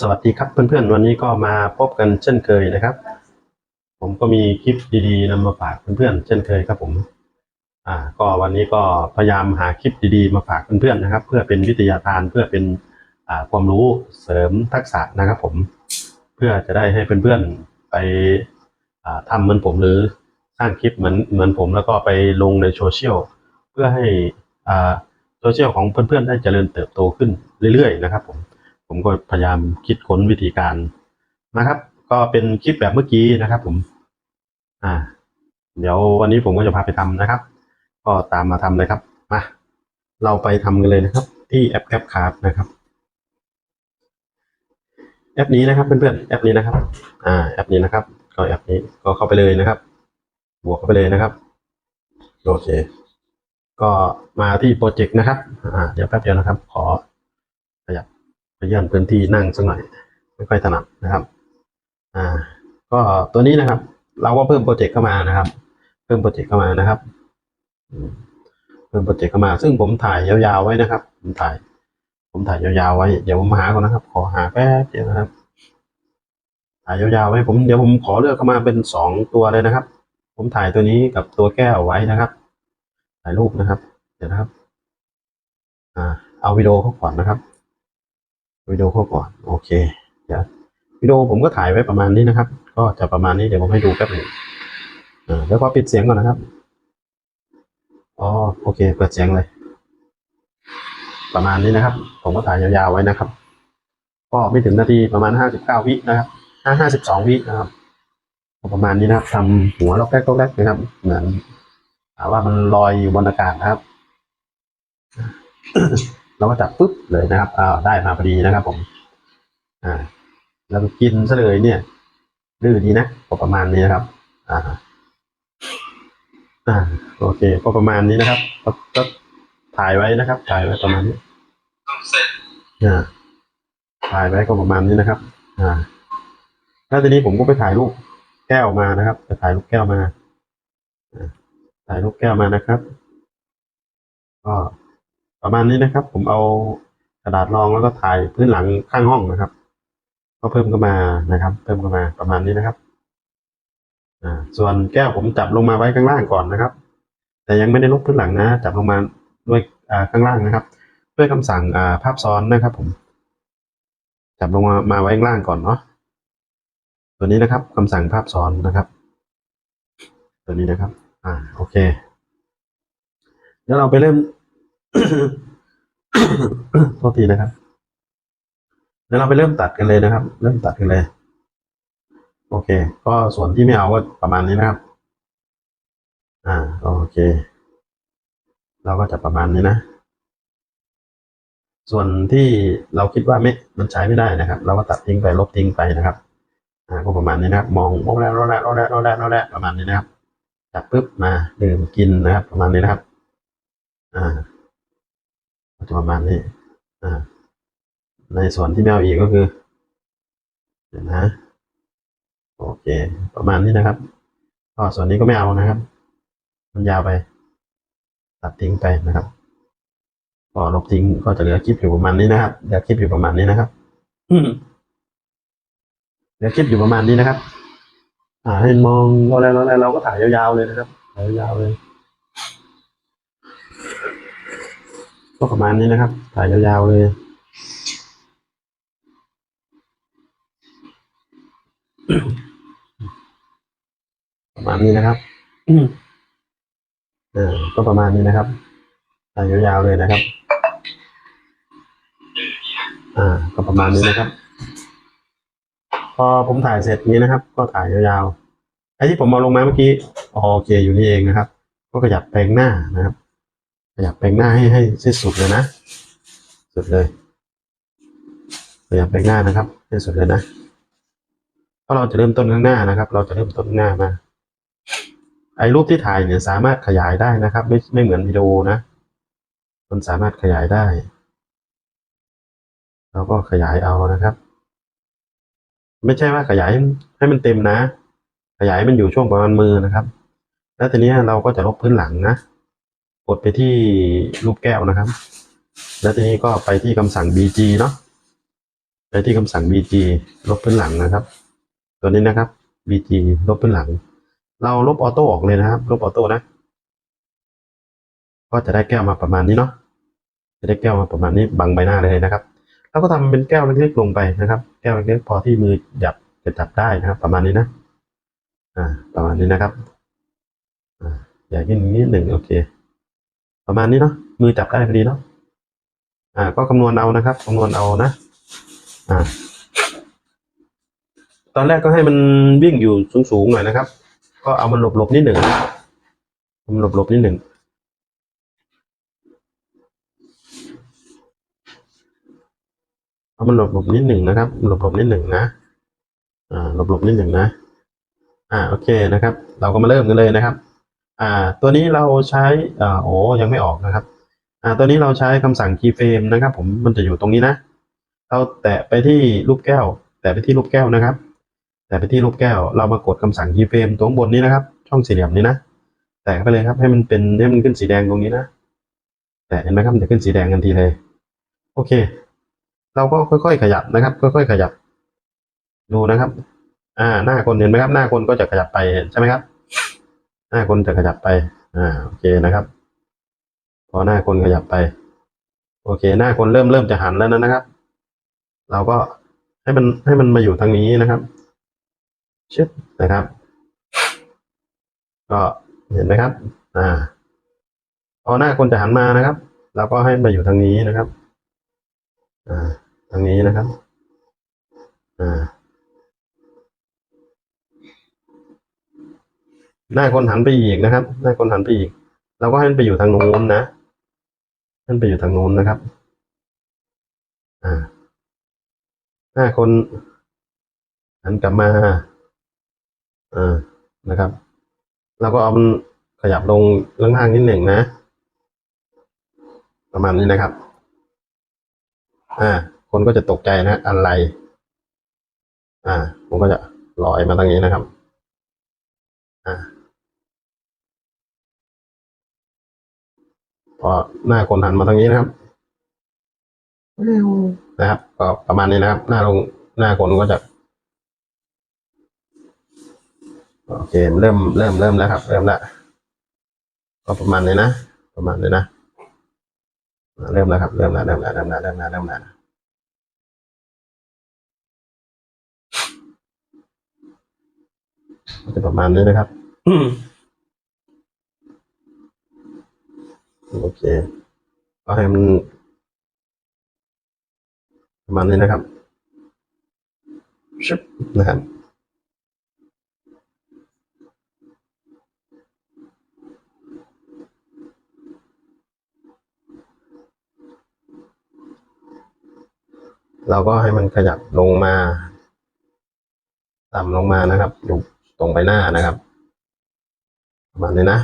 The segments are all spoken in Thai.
สวัสดีครับเพื่อนๆ วันนี้ก็มาพบกันเช่นเคยนะครับ ผมก็มีคลิปดีๆนำมาฝากเพื่อนๆ เช่นเคยครับผม อ่า ก็วันนี้ก็พยายามหาคลิปดีๆ มาฝากเพื่อนๆนะครับ เพื่อเป็นวิทยาทานเพื่อเป็นอ่าความรู้เสริมทักษะนะครับผม เพื่อจะได้ให้เพื่อนๆ ไปอ่าทำเหมือนผมหรือสร้างคลิปเหมือนเหมือนผมแล้วก็ไปลงในโซเชียลเพื่อให้อ่าโซเชียลของเพื่อนๆ ได้เจริญเติบโตขึ้นเรื่อยๆ นะครับผม ผมก็พยายามคิดค้นวิธีการนะครับ ก็เป็นคลิปแบบเมื่อกี้นะครับ ผม อ่า เดี๋ยววันนี้ผมก็จะพาไปทำนะครับ ก็ตามมาทำเลยครับมาเราไปทำกันเลยนะครับ ที่แอปแคปคาร์ดนะครับแอปนี้นะครับเพื่อนๆแอปนี้นะครับ อ่า แอปนี้นะครับ ก็แอปนี้ก็เข้าไปเลยนะครับ บวกเข้าไปเลยนะครับโอเค ก็มาที่โปรเจกต์นะครับ อ่า เดี๋ยวแป๊บเดียวนะครับ ขอ ขยันพื้นที่นั่งสักหน่อย ไม่ค่อยถนัดนะครับ อ่า ก็ตัวนี้นะครับ เราก็เพิ่มโปรเจกต์เข้ามานะครับ เพิ่มโปรเจกต์เข้ามานะครับเพิ่มโปรเจกต์เข้ามา ซึ่งผมถ่ายยาวๆไว้นะครับ ผมถ่าย ผมถ่ายยาวๆไว้ เดี๋ยวผมหาก่อนนะครับ ขอหาแป๊บเดียวนะครับ ถ่ายยาวๆไว้ผมเดี๋ยวผมขอเลือกเข้ามาเป็นสองตัวเลยนะครับ ผมถ่ายตัวนี้กับตัวแก้วไว้นะครับ ถ่ายรูปนะครับ เดี๋ยวนะครับ อ่า เอาวิดีโอเข้าก่อนนะครับ วิดีโอเข้าก่อนโอเคเดี๋ยววิดีโอผมก็ถ่ายไว้ประมาณนี้นะครับ ก็จะประมาณนี้เดี๋ยวผมให้ดูแป๊บหนึ่งอ่าแล้วก็ปิดเสียงก่อนนะครับอ๋อโอเค เปิดเสียงเลย ประมาณนี้นะครับ ผมก็ถ่ายยาวๆไว้นะครับ ก็ไม่ถึงนาทีประมาณห้าสิบเก้าวินะครับห้าห้าสิบสองวินะครับประมาณนี้นะครับทำหัวล็อกแรกล็อกแรกนะครับ เหมือนว่ามันลอยอยู่บนอากาศนะครับ เราก็จับปุ๊บเลยนะครับอ้าวได้มาพอดีนะครับ ผม อ่าแล้วก็กินซะเลยเนี่ยดื้อดีนะก็ประมาณนี้นะครับ อ่า อ่า โอเค ก็ประมาณนี้นะครับก็ถ่ายไว้นะครับ ถ่ายไว้ประมาณนี้อ่าถ่ายไว้ก็ประมาณนี้นะครับ อ่า แล้วทีนี้ผมก็ไปถ่ายรูปแก้วมานะครับไปถ่ายรูปแก้วมาอ่าถ่ายรูปแก้วมานะครับ ก็ ประมาณนี้นะครับ ผมเอากระดาษรองแล้วก็ถ่ายพื้นหลังข้างห้องนะครับ ก็เพิ่มเข้ามานะครับ เพิ่มเข้ามาประมาณนี้นะครับอ่าส่วนแก้วผมจับลงมาไว้ข้างล่างก่อนนะครับ แต่ยังไม่ได้ลบพื้นหลังนะ จับลงมาด้วยอ่าข้างล่างนะครับ ด้วยคำสั่งอ่าภาพซ้อนนะครับ ผม จับลงมามาไว้ข้างล่างก่อนเนาะตัวนี้นะครับคำสั่งภาพซ้อนนะครับ ตัวนี้นะครับ อ่าโอเคเดี๋ยวเราไปเริ่ม โทษทีนะครับเดี๋ยวเราไปเริ่มตัดกันเลยนะครับ เริ่มตัดกันเลย โอเค ก็ส่วนที่ไม่เอาก็ประมาณนี้นะครับ อ่าโอเค เราก็จะประมาณนี้นะ ส่วนที่เราคิดว่าไม่มันใช้ไม่ได้นะครับ เราก็ตัดทิ้งไปลบทิ้งไปนะครับอ่าก็ประมาณนี้นะครับ มองมองแล้วรอแล้วรอแล้วรอแล้วรอแล้วประมาณนี้นะครับจับปุ๊บมาดื่มกินนะครับ ประมาณนี้นะครับ อ่า จะประมาณนี้อ่าในส่วนที่ไม่เอาอีกก็คือเดี๋ยวนะโอเค ประมาณนี้นะครับก็ส่วนนี้ก็ไม่เอานะครับ มันยาวไป ตัดทิ้งไปนะครับก็ลบทิ้งก็จะเหลือคลิปอยู่ประมาณนี้นะครับเหลือคลิปอยู่ประมาณนี้นะครับอืมเหลือคลิปอยู่ประมาณนี้นะครับ อ่าให้มองเราแล้วเราแล้วเราก็ถ่ายยาวๆเลยนะครับถ่ายยาวๆเลย ก็ประมาณนี้นะครับ ถ่ายยาวๆเลยประมาณนี้นะครับอืมเออก็ประมาณนี้นะครับถ่ายยาวๆเลยนะครับ อ่า ก็ประมาณนี้นะครับ พอผมถ่ายเสร็จนี้นะครับ ก็ถ่ายยาวๆไอ้ที่ผมเอาลงมาเมื่อกี้ โอเคอยู่นี่เองนะครับ ก็ขยับแปลงหน้านะครับ ขยับแปลงหน้าให้ให้ให้สุดเลยนะ สุดเลยขยับแปลงหน้านะครับ ให้สุดเลยนะเพราะเราจะเริ่มต้นข้างหน้านะครับ เราจะเริ่มต้นหน้ามา ไอ้รูปที่ถ่ายเนี่ยสามารถขยายได้นะครับ ไม่ไม่เหมือนวิดีโอนะ มันสามารถขยายได้ เราก็ขยายเอานะครับ ไม่ใช่ว่าขยายให้มันเต็มนะ ขยายมันอยู่ช่วงประมาณมือนะครับ แล้วทีนี้เราก็จะลบพื้นหลังนะ กดไปที่รูปแก้วนะครับ แล้วทีนี้ก็ไปที่คำสั่ง bg เนาะไปที่คำสั่ง bg ลบพื้นหลังนะครับ ตัวนี้นะครับ bg ลบพื้นหลัง เราลบออโต้ออกเลยนะครับ ลบออโต้นะ ก็จะได้แก้วมาประมาณนี้เนาะจะได้แก้วมาประมาณนี้บังใบหน้าเลยนะครับ แล้วก็ทำเป็นแก้วเล็กๆลงไปนะครับ แก้วเล็กๆพอที่มือจับจะจับได้นะครับ ประมาณนี้นะอ่าประมาณนี้นะครับอ่าใหญ่ขึ้นนิดหนึ่งโอเค ประมาณนี้เนาะมือจับได้พอดีเนาะอ่า ก็คำนวณเอานะครับคำนวณเอานะอ่า ตอนแรกก็ให้มันวิ่งอยู่สูงๆหน่อยนะครับ ก็เอามันหลบๆนิดหนึ่งมันหลบๆนิดหนึ่งเอามันหลบหลบนิดหนึ่งนะครับหลบหลบนิดหนึ่งนะ อ่าหลบหลบนิดหนึ่งนะ อ่าโอเคนะครับ เราก็มาเริ่มกันเลยนะครับ อ่าตัวนี้เราใช้อ่าโอ้ยังไม่ออกนะครับอ่าตัวนี้เราใช้คำสั่ง keyframe นะครับ ผมมันจะอยู่ตรงนี้นะ เราแตะไปที่รูปแก้ว แตะไปที่รูปแก้วนะครับ แตะไปที่รูปแก้ว เรามากดคำสั่ง keyframe ตรงบนนี้นะครับ ช่องสี่เหลี่ยมนี้นะ แตะไปเลยครับให้มันเป็นให้มันขึ้นสีแดงตรงนี้นะ แตะเห็นไหมครับมันจะขึ้นสีแดงทันทีเลย โอเค เราก็ค่อย ๆ ขยับนะครับ ค่อย ๆ ขยับ ดูนะครับ อ่าหน้าคนเห็นไหมครับ หน้าคนก็จะขยับไปใช่ไหมครับ หน้าคนจะขยับไป อ่า โอเคนะครับ พอหน้าคนขยับไป โอเค หน้าคนเริ่มเริ่มจะหันแล้วนะครับ เราก็ให้มันให้มันมาอยู่ทางนี้นะครับชึบนะครับ ก็เห็นไหมครับ อ่า พอหน้าคนจะหันมานะครับ เราก็ให้มาอยู่ทางนี้นะครับ อ่า ทางนี้นะครับ อ่า หน้าคนหันไปอีกนะครับ หน้าคนหันไปอีก เราก็ให้มันไปอยู่ทางโน้นนะให้มันไปอยู่ทางโน้นนะครับ อ่า หน้าคนหันกลับมา อ่า นะครับ เราก็เอามันขยับลงล่างๆนิดหนึ่งนะ ประมาณนี้นะครับ อ่า คนก็จะตกใจนะอะไร อ่า ผมก็จะลอยมาทางนี้นะครับ อ่า พอหน้าคนหันมาทางนี้นะครับนะครับ ก็ประมาณนี้นะครับ หน้าลงหน้าคนก็จะโอเคเริ่มเริ่มเริ่มแล้วครับ เริ่มแล้วก็ประมาณนี้นะประมาณนี้นะเริ่มแล้วครับ เริ่มแล้วเริ่มแล้วเริ่มแล้วเริ่มแล้วเริ่มแล้วจะประมาณนี้นะครับ อเคก็ให้มันประมาณนี้นะครับชึบนะครับเราก็ให้มันขยับลงมา ต่ำลงมานะครับ อยู่ตรงใบหน้านะครับ ประมาณนี้นะ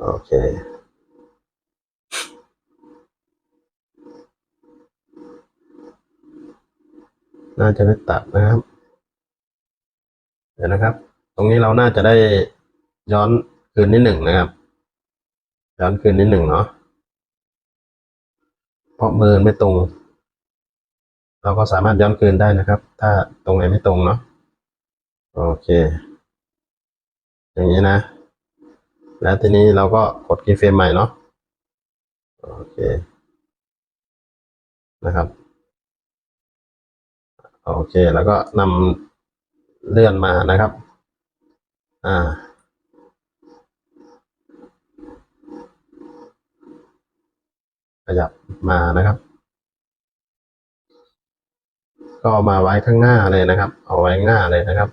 โอเค น่าจะได้ตัดนะครับ เดี๋ยวนะครับ ตรงนี้เราน่าจะได้ย้อนคืนนิดหนึ่งนะครับ ย้อนคืนนิดหนึ่งเนาะเพราะมือไม่ตรง เราก็สามารถย้อนคืนได้นะครับ ถ้าตรงไหนไม่ตรงเนาะโอเค อย่างนี้นะ แล้วทีนี้เราก็กดคีย์เฟรมใหม่เนาะโอเคนะครับโอเค แล้วก็นำเลื่อนมานะครับ อ่า ขยับมานะครับ ก็มาไว้ข้างหน้าเลยนะครับ เอาไว้หน้าเลยนะครับ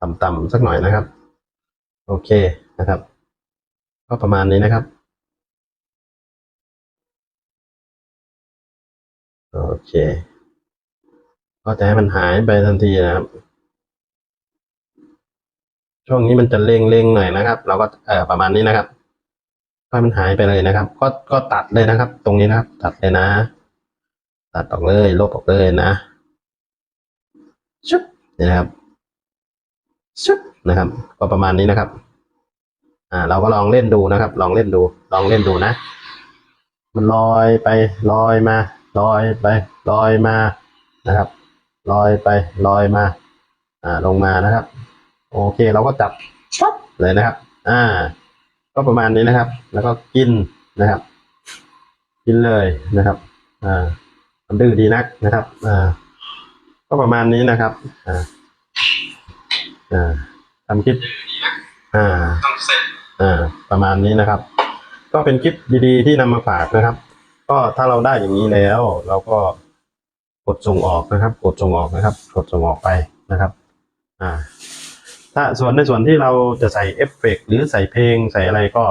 ต่ำๆสักหน่อยนะครับ โอเคนะครับ ก็ประมาณนี้นะครับ โอเค ก็จะให้มันหายไปทันทีนะครับ ช่วงนี้มันจะเร่งๆหน่อยนะครับ เราก็เออประมาณนี้นะครับให้มันหายไปเลยนะครับ ก็ก็ตัดเลยนะครับ ตรงนี้นะครับ ตัดเลยนะ ตัดออกเลยลบออกเลยนะชุบนี่นะครับชุบนะครับ ก็ประมาณนี้นะครับ อ่า เราก็ลองเล่นดูนะครับ ลองเล่นดู ลองเล่นดูนะ มันลอยไปลอยมา ลอยไปลอยมานะครับ ลอยไปลอยมา อ่าลงมานะครับ โอเค เราก็จับปั๊บเลยนะครับ อ่า ก็ประมาณนี้นะครับ แล้วก็กินนะครับ กินเลยนะครับ อ่ามันดื้อดีนักนะครับ อ่า ก็ประมาณนี้นะครับ อ่า อ่าทำคลิป อ่าต้ อ่า ประมาณนี้นะครับ ก็เป็นคลิปดีๆที่นำมาฝากนะครับ ก็ถ้าเราได้อย่างนี้แล้ว เราก็กดส่งออกนะครับ กดส่งออกนะครับ กดส่งออกไปนะครับ อ่า ถ้าส่วนในส่วนที่เราจะใส่เอฟเฟกต์หรือใส่เพลงใส่อะไรก็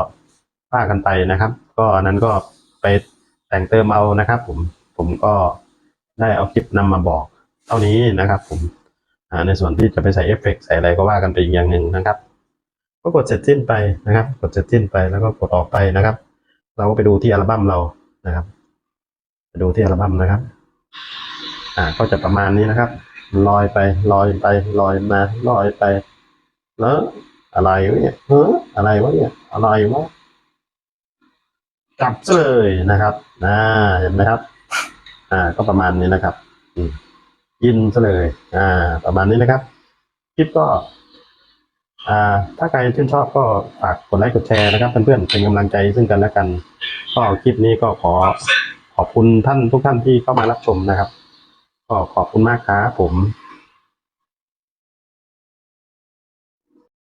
ว่ากันไปนะครับ ก็อันนั้นก็ไปแต่งเติมเอานะครับ ผมผมก็ได้เอาคลิปนำมาบอกเท่านี้นะครับ ผมในส่วนที่จะไปใส่เอฟเฟกต์ใส่อะไรก็ว่ากันไปอีกอย่างหนึ่งนะครับ ก็กดเสร็จสิ้นไปนะครับ กดเสร็จสิ้นไปแล้วก็กดออกไปนะครับ เราก็ไปดูที่อัลบั้มเรานะครับไปดูที่อัลบั้มนะครับ อ่าก็จะประมาณนี้นะครับ ลอยไปลอยไปลอยมาลอยไป แล้วอะไรวะเนี่ยเฮ้ออะไรวะเนี่ยอะไรวะจับซะเลยนะครับอ่าเห็นไหมครับ อ่า ก็ประมาณนี้นะครับ อืมกินซะเลย อ่า ประมาณนี้นะครับ คลิปก็ ถ้าใครชื่นชอบก็ฝากกดไลค์กดแชร์นะครับเพื่อนๆเป็นกำลังใจซึ่งกันและกัน ก็คลิปนี้ก็ขอขอบคุณท่านทุกท่านที่เข้ามารับชมนะครับ ก็ขอบคุณมากครับผม